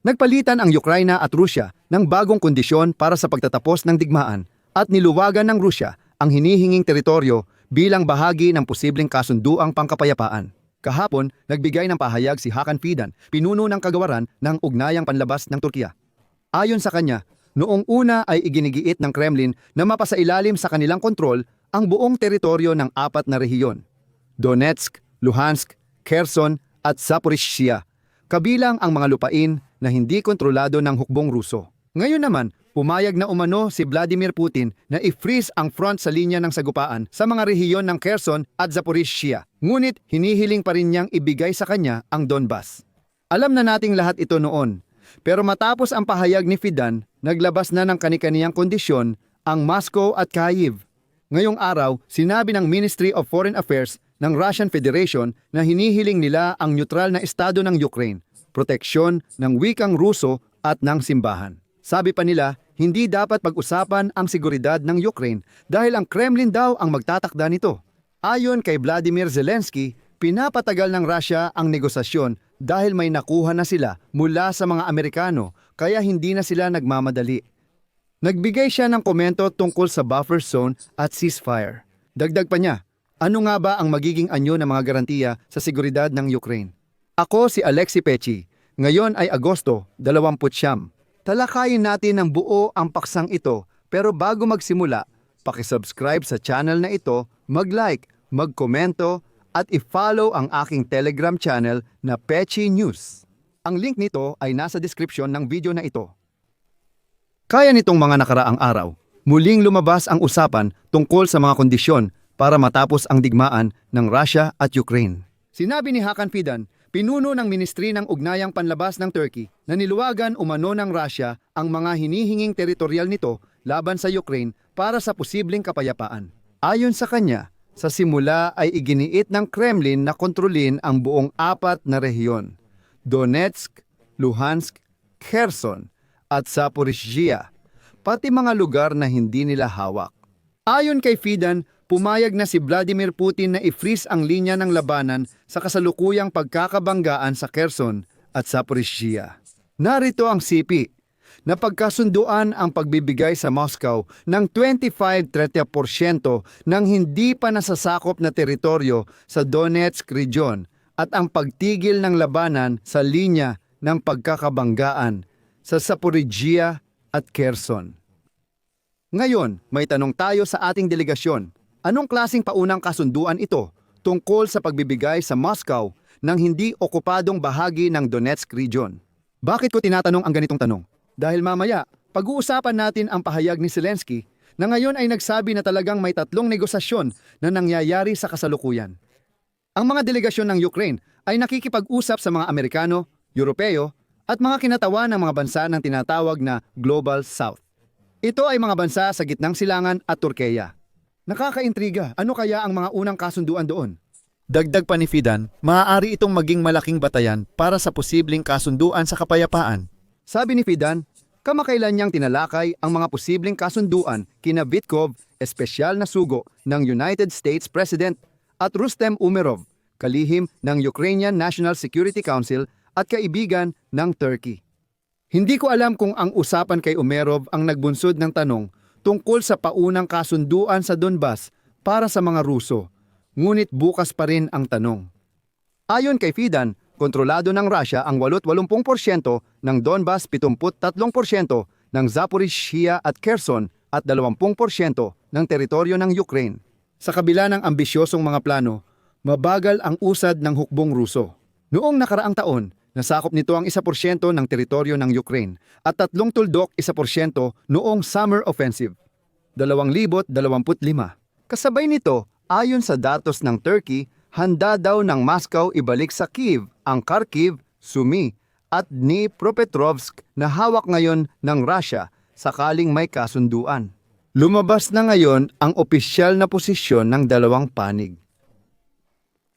Nagpalitan ang Ukraina at Rusya ng bagong kondisyon para sa pagtatapos ng digmaan at niluwagan ng Rusya ang hinihinging teritoryo bilang bahagi ng posibleng kasunduang pangkapayapaan. Kahapon, nagbigay ng pahayag si Hakan Fidan, pinuno ng kagawaran ng ugnayang panlabas ng Turkiya. Ayon sa kanya, noong una ay iginigiit ng Kremlin na mapasailalim sa kanilang kontrol ang buong teritoryo ng apat na rehiyon. Donetsk, Luhansk, Kherson at Zaporizhia, kabilang ang mga lupain na hindi kontrolado ng hukbong Ruso. Ngayon naman, pumayag na umano si Vladimir Putin na i-freeze ang front sa linya ng sagupaan sa mga rehiyon ng Kherson at Zaporizhia. Ngunit hinihiling pa rin niyang ibigay sa kanya ang Donbas. Alam na nating lahat ito noon, pero matapos ang pahayag ni Fidan, naglabas na ng kanikaniyang kondisyon ang Moscow at Kyiv. Ngayong araw, sinabi ng Ministry of Foreign Affairs ng Russian Federation na hinihiling nila ang neutral na estado ng Ukraine, proteksyon ng wikang Ruso at ng simbahan. Sabi pa nila, hindi dapat pag-usapan ang seguridad ng Ukraine dahil ang Kremlin daw ang magtatakda nito. Ayon kay Vladimir Zelensky, pinapatagal ng Russia ang negosasyon dahil may nakuha na sila mula sa mga Amerikano kaya hindi na sila nagmamadali. Nagbigay siya ng komento tungkol sa buffer zone at ceasefire. Dagdag pa niya, ano nga ba ang magiging anyo ng mga garantiya sa seguridad ng Ukraine? Ako si Alexi Pechi. Ngayon ay Agosto, 20 Talakayin natin ng buo ang paksang ito pero bago magsimula, pakisubscribe sa channel na ito, mag-like, magkomento at i-follow ang aking Telegram channel na Pechi News. Ang link nito ay nasa description ng video na ito. Kaya nitong mga nakaraang araw, muling lumabas ang usapan tungkol sa mga kondisyon para matapos ang digmaan ng Russia at Ukraine. Sinabi ni Hakan Fidan, pinuno ng Ministry ng Ugnayang Panlabas ng Turkey na niluwagan umano ng Russia ang mga hinihinging teritorial nito laban sa Ukraine para sa posibleng kapayapaan. Ayon sa kanya, sa simula ay iginiit ng Kremlin na kontrolin ang buong apat na rehiyon, Donetsk, Luhansk, Kherson at Zaporizhia, pati mga lugar na hindi nila hawak. Ayon kay Fidan, pumayag na si Vladimir Putin na i-freeze ang linya ng labanan sa kasalukuyang pagkakabanggaan sa Kherson at Zaporizhia. Narito ang sipi na pagkasunduan ang pagbibigay sa Moscow ng 25-30% ng hindi pa nasasakop na teritoryo sa Donetsk region at ang pagtigil ng labanan sa linya ng pagkakabanggaan sa Zaporizhia at Kherson. Ngayon, may tanong tayo sa ating delegasyon. Anong klasing paunang kasunduan ito tungkol sa pagbibigay sa Moscow ng hindi okupadong bahagi ng Donetsk region? Bakit ko tinatanong ang ganitong tanong? Dahil mamaya, pag-uusapan natin ang pahayag ni Zelensky na ngayon ay nagsabi na talagang may tatlong negosasyon na nangyayari sa kasalukuyan. Ang mga delegasyon ng Ukraine ay nakikipag-usap sa mga Amerikano, Europeo at mga kinatawan ng mga bansa ng tinatawag na Global South. Ito ay mga bansa sa gitnang silangan at Turkeya. Nakakaintriga, ano kaya ang mga unang kasunduan doon? Dagdag pa ni Fidan, maaari itong maging malaking batayan para sa posibleng kasunduan sa kapayapaan. Sabi ni Fidan, kamakailan niyang tinalakay ang mga posibleng kasunduan kina Vitkov, espesyal na sugo ng United States President, at Rustem Umerov, kalihim ng Ukrainian National Security Council at kaibigan ng Turkey. Hindi ko alam kung ang usapan kay Umerov ang nagbunsod ng tanong tungkol sa paunang kasunduan sa Donbas para sa mga Ruso, ngunit bukas pa rin ang tanong. Ayon kay Fidan, kontrolado ng Russia ang 80% ng Donbas, 73% ng Zaporizhia at Kherson at 20% ng teritoryo ng Ukraine. Sa kabila ng ambisyosong mga plano, mabagal ang usad ng hukbong Ruso. Noong nakaraang taon, nasakop nito ang 1% ng teritoryo ng Ukraine at tatlong tuldok 1% noong Summer Offensive. 2025. Kasabay nito, ayon sa datos ng Turkey, handa daw ng Moscow ibalik sa Kiev ang Kharkiv, Sumy at Dnipropetrovsk na hawak ngayon ng Russia sakaling may kasunduan. Lumabas na ngayon ang opisyal na posisyon ng dalawang panig.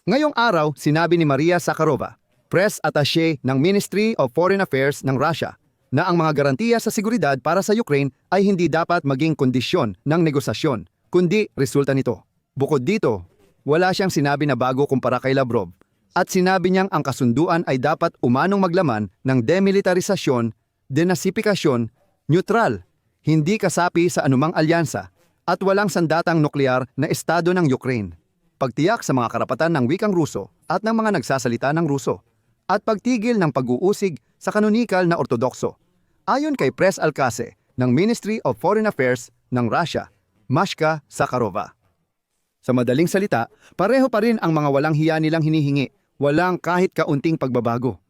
Ngayong araw, sinabi ni Maria Sakharova, press attaché ng Ministry of Foreign Affairs ng Russia, na ang mga garantiya sa seguridad para sa Ukraine ay hindi dapat maging kondisyon ng negosasyon, kundi resulta nito. Bukod dito, wala siyang sinabi na bago kumpara kay Lavrov. at sinabi niyang ang kasunduan ay dapat umanong maglaman ng demilitarisasyon, denasifikasyon, neutral, hindi kasapi sa anumang alyansa, at walang sandatang nuklear na estado ng Ukraine. Pagtiyak sa mga karapatan ng wikang Ruso at ng mga nagsasalita ng Ruso, at pagtigil ng pag-uusig sa kanonikal na Ortodokso. Ayon kay Pres Alcase ng Ministry of Foreign Affairs ng Russia, Mashka Sakharova. Sa madaling salita, pareho pa rin ang mga walang hiya nilang hinihingi, walang kahit kaunting pagbabago.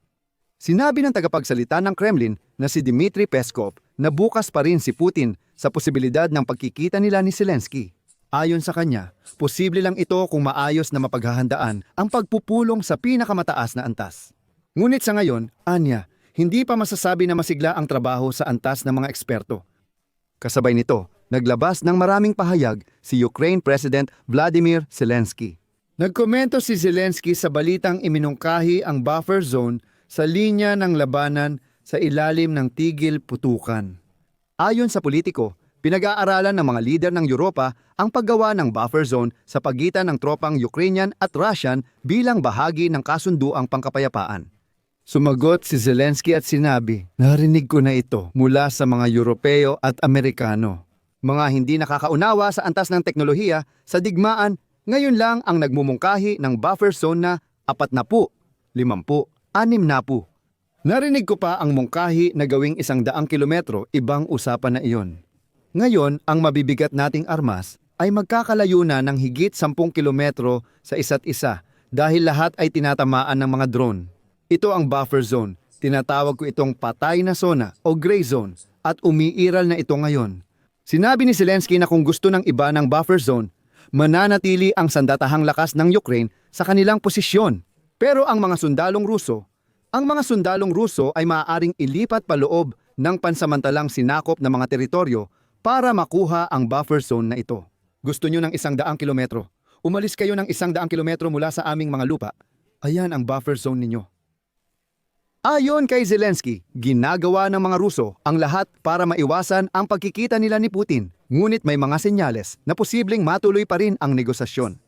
Sinabi ng tagapagsalita ng Kremlin na si Dmitry Peskov na bukas pa rin si Putin sa posibilidad ng pagkikita nila ni Zelensky. Ayon sa kanya, posible lang ito kung maayos na mapaghahandaan ang pagpupulong sa pinakamataas na antas. Ngunit sa ngayon, Anya, hindi pa masasabi na masigla ang trabaho sa antas ng mga eksperto. Kasabay nito, naglabas ng maraming pahayag si Ukraine President Vladimir Zelensky. Nagkomento si Zelensky sa balitang iminungkahi ang buffer zone sa linya ng labanan sa ilalim ng tigil putukan. Ayon sa politiko, pinag-aaralan ng mga lider ng Europa ang paggawa ng buffer zone sa pagitan ng tropang Ukrainian at Russian bilang bahagi ng kasunduang pangkapayapaan. Sumagot si Zelensky at sinabi, Narinig ko na ito mula sa mga Europeo at Amerikano. Mga hindi nakakaunawa sa antas ng teknolohiya sa digmaan, ngayon lang ang nagmumungkahi ng buffer zone na apat na po, limampu, anim na po. Narinig ko pa ang mungkahi na gawing isang daang kilometro, ibang usapan na iyon. Ngayon, ang mabibigat nating armas ay magkakalayo na ng higit 10 kilometro sa isa't isa dahil lahat ay tinatamaan ng mga drone. Ito ang buffer zone. Tinatawag ko itong patay na zona o gray zone at umiiral na ito ngayon. Sinabi ni Zelensky na kung gusto ng iba ng buffer zone, mananatili ang sandatahang lakas ng Ukraine sa kanilang posisyon. Pero ang mga sundalong Ruso, ang mga sundalong Ruso ay maaaring ilipat paloob ng pansamantalang sinakop na mga teritoryo para makuha ang buffer zone na ito. Gusto nyo ng isang daang kilometro? Umalis kayo ng isang daang kilometro mula sa aming mga lupa. Ayan ang buffer zone ninyo. Ayon kay Zelensky, ginagawa ng mga Ruso ang lahat para maiwasan ang pagkikita nila ni Putin. Ngunit may mga senyales na posibleng matuloy pa rin ang negosasyon.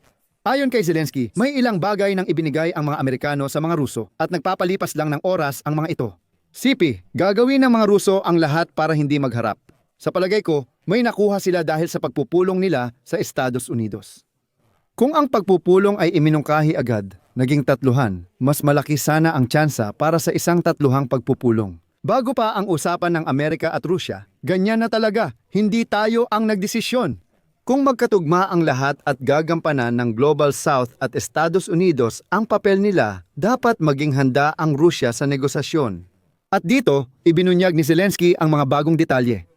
Ayon kay Zelensky, may ilang bagay nang ibinigay ang mga Amerikano sa mga Ruso at nagpapalipas lang ng oras ang mga ito. Sipi, gagawin ng mga Ruso ang lahat para hindi magharap. Sa palagay ko, may nakuha sila dahil sa pagpupulong nila sa Estados Unidos. Kung ang pagpupulong ay iminungkahi agad, naging tatluhan, mas malaki sana ang tsansa para sa isang tatluhang pagpupulong. Bago pa ang usapan ng Amerika at Rusya, ganyan na talaga, hindi tayo ang nagdesisyon. Kung magkatugma ang lahat at gagampanan ng Global South at Estados Unidos ang papel nila, dapat maging handa ang Rusya sa negosasyon. At dito, ibinunyag ni Zelensky ang mga bagong detalye.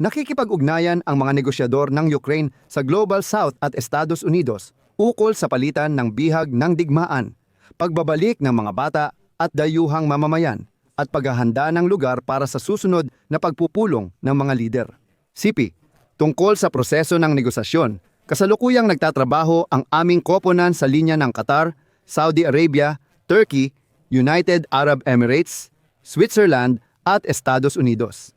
Nakikipag-ugnayan ang mga negosyador ng Ukraine sa Global South at Estados Unidos ukol sa palitan ng bihag ng digmaan, pagbabalik ng mga bata at dayuhang mamamayan at paghahanda ng lugar para sa susunod na pagpupulong ng mga lider. CP, tungkol sa proseso ng negosasyon, kasalukuyang nagtatrabaho ang aming koponan sa linya ng Qatar, Saudi Arabia, Turkey, United Arab Emirates, Switzerland at Estados Unidos.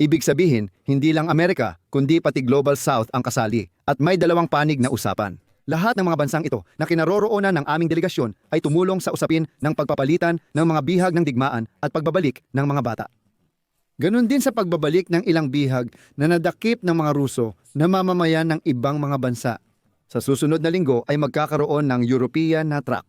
Ibig sabihin, hindi lang Amerika, kundi pati Global South ang kasali at may dalawang panig na usapan. Lahat ng mga bansang ito na kinaroroonan ng aming delegasyon ay tumulong sa usapin ng pagpapalitan ng mga bihag ng digmaan at pagbabalik ng mga bata. Ganon din sa pagbabalik ng ilang bihag na nadakip ng mga Ruso na mamamayan ng ibang mga bansa. Sa susunod na linggo ay magkakaroon ng European na track.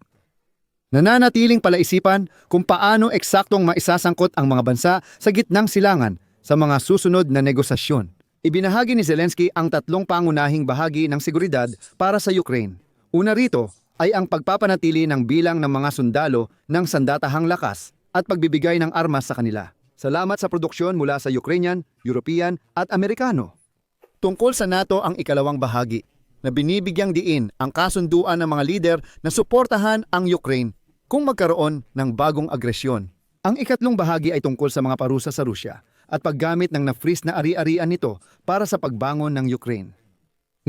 Nananatiling palaisipan kung paano eksaktong maisasangkot ang mga bansa sa gitnang silangan sa mga susunod na negosasyon. Ibinahagi ni Zelensky ang tatlong pangunahing bahagi ng seguridad para sa Ukraine. Una rito ay ang pagpapanatili ng bilang ng mga sundalo ng sandatahang lakas at pagbibigay ng armas sa kanila. Salamat sa produksyon mula sa Ukrainian, European at Amerikano. Tungkol sa NATO ang ikalawang bahagi na binibigyang diin ang kasunduan ng mga lider na suportahan ang Ukraine kung magkaroon ng bagong agresyon. Ang ikatlong bahagi ay tungkol sa mga parusa sa Rusya at paggamit ng na-freeze na ari-arian nito para sa pagbangon ng Ukraine.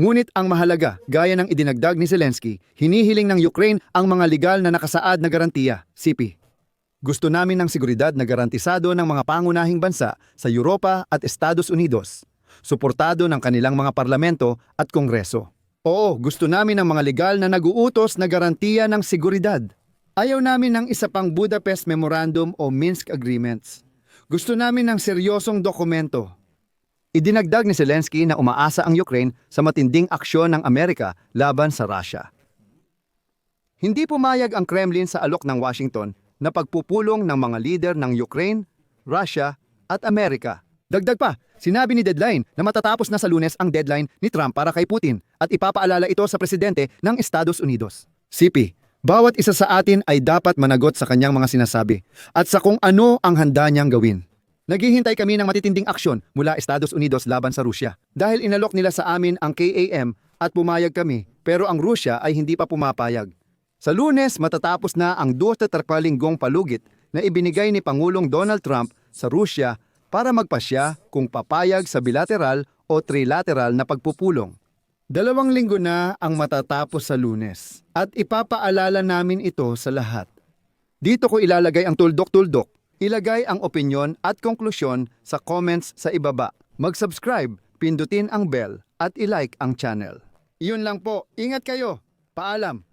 Ngunit ang mahalaga, gaya ng idinagdag ni Zelensky, hinihiling ng Ukraine ang mga legal na nakasaad na garantiya, CP. Gusto namin ng seguridad na garantisado ng mga pangunahing bansa sa Europa at Estados Unidos, suportado ng kanilang mga parlamento at kongreso. Oo, gusto namin ng mga legal na naguutos na garantiya ng seguridad. Ayaw namin ng isa pang Budapest Memorandum o Minsk Agreements. Gusto namin ng seryosong dokumento. Idinagdag ni Zelensky na umaasa ang Ukraine sa matinding aksyon ng Amerika laban sa Russia. Hindi pumayag ang Kremlin sa alok ng Washington na pagpupulong ng mga lider ng Ukraine, Russia at Amerika. Dagdag pa, sinabi ni Deadline na matatapos na sa lunes ang deadline ni Trump para kay Putin at ipapaalala ito sa presidente ng Estados Unidos. CP, bawat isa sa atin ay dapat managot sa kanyang mga sinasabi at sa kung ano ang handa niyang gawin. Naghihintay kami ng matitinding aksyon mula Estados Unidos laban sa Rusya dahil inalok nila sa amin ang KAM at pumayag kami pero ang Rusya ay hindi pa pumapayag. Sa lunes, matatapos na ang 24 linggong palugit na ibinigay ni Pangulong Donald Trump sa Rusya para magpasya kung papayag sa bilateral o trilateral na pagpupulong. Dalawang linggo na ang matatapos sa lunes at ipapaalala namin ito sa lahat. Dito ko ilalagay ang tuldok-tuldok. Ilagay ang opinyon at konklusyon sa comments sa ibaba. Mag-subscribe, pindutin ang bell at ilike ang channel. Iyon lang po. Ingat kayo. Paalam.